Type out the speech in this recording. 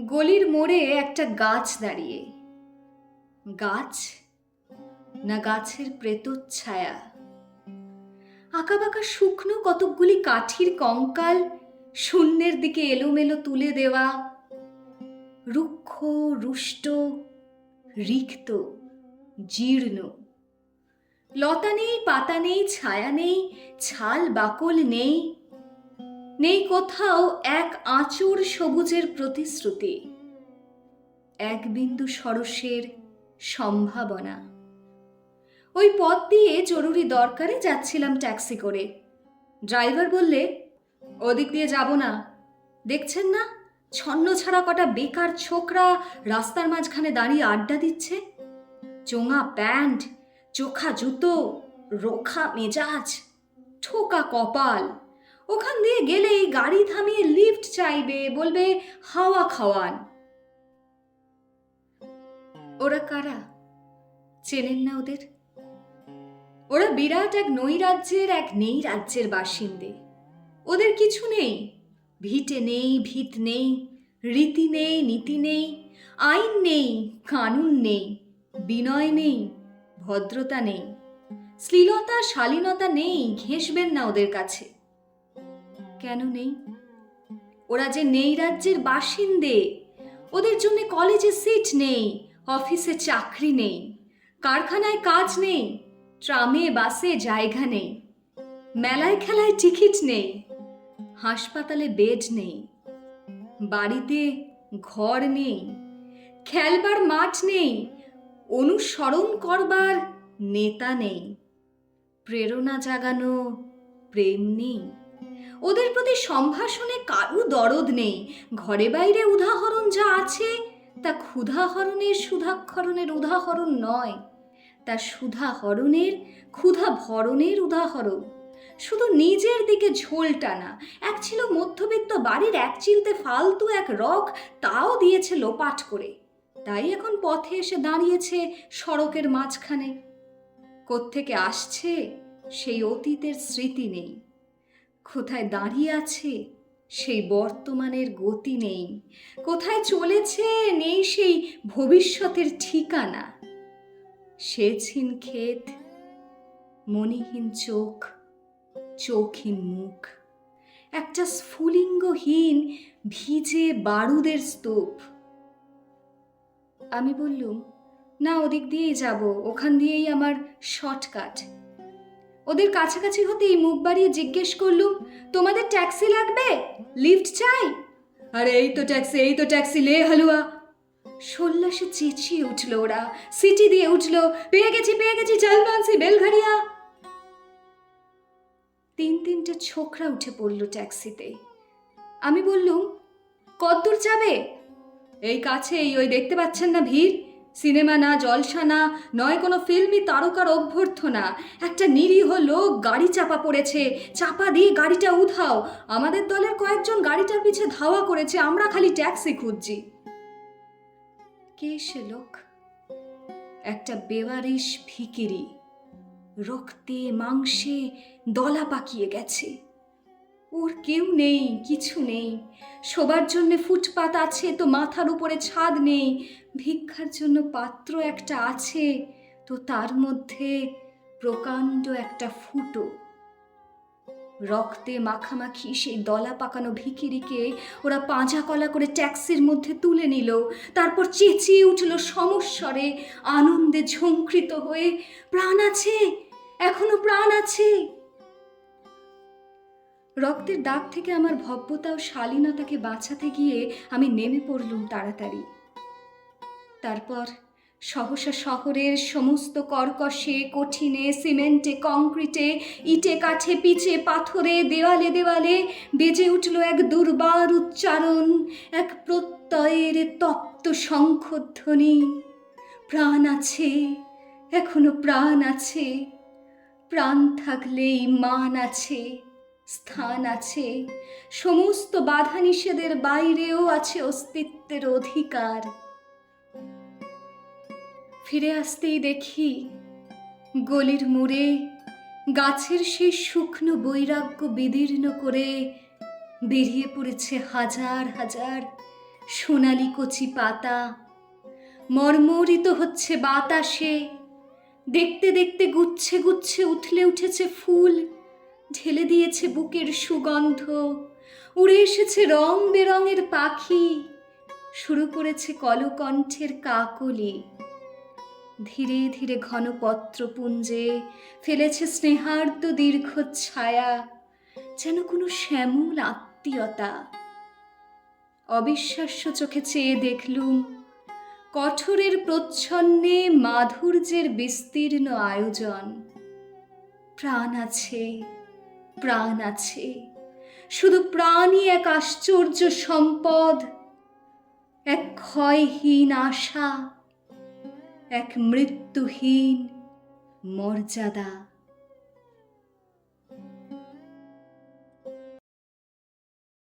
গলির মোড়ে একটা গাছ দাঁড়িয়ে। গাছ না গাছের প্রেতচ্ছায়া? আঁকাবাঁকা শুকনো কতকগুলি কাঠির কঙ্কাল শূন্যের দিকে এলোমেলো তুলে দেওয়া। রুক্ষ, রুষ্ট, রিক্ত, জীর্ণ। লতা নেই, পাতা নেই, ছায়া নেই, ছাল, বাকল নেই। নেই কোথাও এক আঁচড় সবুজের প্রতিশ্রুতি। এক বিন্দু সরসের সম্ভাবনা। ওই পথ দিয়ে জরুরি দরকারে যাচ্ছিলাম ট্যাক্সি করে। ড্রাইভার বললে, ওদিক দিয়ে যাব না। দেখছেন না? ছন্ন ছাড়া কটা বেকার ছোকরা রাস্তার মাঝখানে দাঁড়িয়ে আড্ডা দিচ্ছে। চোঙা প্যান্ট, চোখা জুতো, রোখা মেজাজ, ঠোকা কপাল। ওখান দিয়ে গেলেই গাড়ি থামিয়ে লিফট চাইবে, বলবে, হাওয়া খাওয়ান। ওরা কারা? চেনেন না ওদের? ওরা বিরাট এক নই রাজ্যের এক নেই রাজ্যের বাসিন্দে। ওদের কিছু নেই। ভিটে নেই, ভিত নেই, রীতি নেই, নীতি নেই, আইন নেই, কানুন নেই, বিনয় নেই, ভদ্রতা নেই, শ্লীলতা, শালীনতা নেই, ঘেঁষবেন না ওদের কাছে। কেন নেই? ওরা যে নেই রাজ্যের বাসিন্দে, ওদের জন্য কলেজে সিট নেই, অফিসে চাকরি নেই, কারখানায় কাজ নেই, ট্রামে, বাসে জায়গা নেই, মেলায় খেলায় টিকিট নেই, হাসপাতালে বেড নেই, বাড়িতে ঘর নেই, খেলবার মাঠ নেই, অনুসরণ করবার নেতা নেই, প্রেরণা জাগানো প্রেম নেই। ওদের প্রতি সম্ভাষণে কারু দরদ নেই। ঘরে বাইরে উদাহরণ যা আছে, তা ক্ষুধাহরণের সুধাক্ষরণের উদাহরণ নয়। তা সুধাহরণের ক্ষুধা ভরণের উদাহরণ। শুধু নিজের দিকে ঝোল টানা। এক ছিল মধ্যবিত্ত বাড়ির এক চিলতে ফালতু এক রক, তাও দিয়েছে লোপাট করে। তাই এখন পথে এসে দাঁড়িয়েছে সড়কের মাঝখানে। কোত্থেকে আসছে, সেই অতীতের স্মৃতি নেই। কোথায় দাঁড়িয়ে আছে? সেই বর্তমানের গতি নেই। কোথায় চলেছে নেই সেই ভবিষ্যতের ঠিকানা? সেচহীন ক্ষেত মনিহীন চোখ, চোখহীন মুখ। একটা স্ফুলিঙ্গহীন ভিজে বারুদের স্তূপ। আমি বললুম, না, ওদিক দিয়েই যাব। ওখান দিয়েই আমার শর্টকাট। ওদের কাছাকাছি হতেই মুখ বাড়িয়ে জিজ্ঞেস করলুম, তোমাদের ট্যাক্সি লাগবে? লিফট চাই? আরে এই তো ট্যাক্সি, এই তো ট্যাক্সি, লে হালুয়া। সল্লাসে চেঁচিয়ে উঠল ওরা, সিটি দিয়ে উঠল, পেয়ে গেছি পেয়ে গেছি চালবান্সি বেলঘারিয়া তিন তিনটে ছোকরা উঠে পড়ল ট্যাক্সিতে। আমি বললুম, কদ্দূর যাবে? এই কাছেই, ওই দেখতে পাচ্ছেন না ভিড়? সিনেমা না, জলসা না, নয় কোনো ফিল্মি তারকার অভ্যর্থনা। একটা নিরীহ লোক গাড়ি চাপা পড়েছে। চাপা দিয়ে গাড়িটা উধাও। আমাদের দলের কয়েকজন গাড়িটার পিছে ধাওয়া করেছে। আমরা খালি ট্যাক্সি খুঁজছি। কে সে লোক? একটা বেওয়ারিশ ভিকিরি। রক্তে, মাংসে দলা পাকিয়ে গেছে। ওর কেউ নেই, কিছু নেই। শোবার জন্য ফুটপাত আছে তো মাথার উপরে ছাদ নেই। ভিক্ষার জন্য পাত্র একটা আছে তো তার মধ্যে প্রকাণ্ড একটা ফুটো। রক্তে মাখামাখি সেই দলা পাকানো ভিকিরিকে ওরা পাঁজা কলা করে ট্যাক্সির মধ্যে তুলে নিল। তারপর চেঁচিয়ে উঠল সমস্বরে, আনন্দে ঝঙ্কৃত হয়ে, প্রাণ আছে, এখনও প্রাণ আছে। রক্তের দাগ থেকে আমার ভব্যতা ও শালীনতাকে বাঁচাতে গিয়ে আমি নেমে পড়লুম তাড়াতাড়ি। তারপর সহসা শহরের সমস্ত কর্কশে, কঠিনে, সিমেন্টে, কংক্রিটে, ইটে, কাঠে, পিচে, পাথরে, দেওয়ালে দেওয়ালে বেজে উঠল এক দুর্বার উচ্চারণ, এক প্রত্যয়ের তপ্ত শঙ্খধ্বনি। প্রাণ আছে, এখনও প্রাণ আছে, প্রাণ থাকলেই মান আছে। স্থান আছে। সমস্ত বাধা নিষেধের বাইরেও আছে অস্তিত্বের অধিকার। ফিরে আসতেই দেখি, গলির মুড়ে গাছের সেই শুকনো বৈরাগ্য বিদীর্ণ করে বেরিয়ে পড়েছে হাজার হাজার সোনালি কচি পাতা। মর্মরিত হচ্ছে বাতাসে। দেখতে দেখতে গুচ্ছে গুচ্ছে উথলে উঠেছে ফুল। ঢেলে দিয়েছে বুকের সুগন্ধ। উড়ে এসেছে রং বেরঙের পাখি। শুরু করেছে কলকণ্ঠের কাকলি। ধীরে ধীরে ঘন পত্রপুঞ্জে ফেলেছে স্নেহার্দ দীর্ঘ ছায়া, যেন কোনো শ্যামল আত্মীয়তা। অবিশ্বাস্য চোখে চেয়ে দেখলুম, কঠোরের প্রচ্ছন্নে মাধুর্যের বিস্তীর্ণ আয়োজন। প্রাণ আছে। প্রাণ আছে। শুধু প্রাণই এক আশ্চর্য সম্পদ এক ক্ষয়হীন আশা এক মৃত্যুহীন মর্যাদা।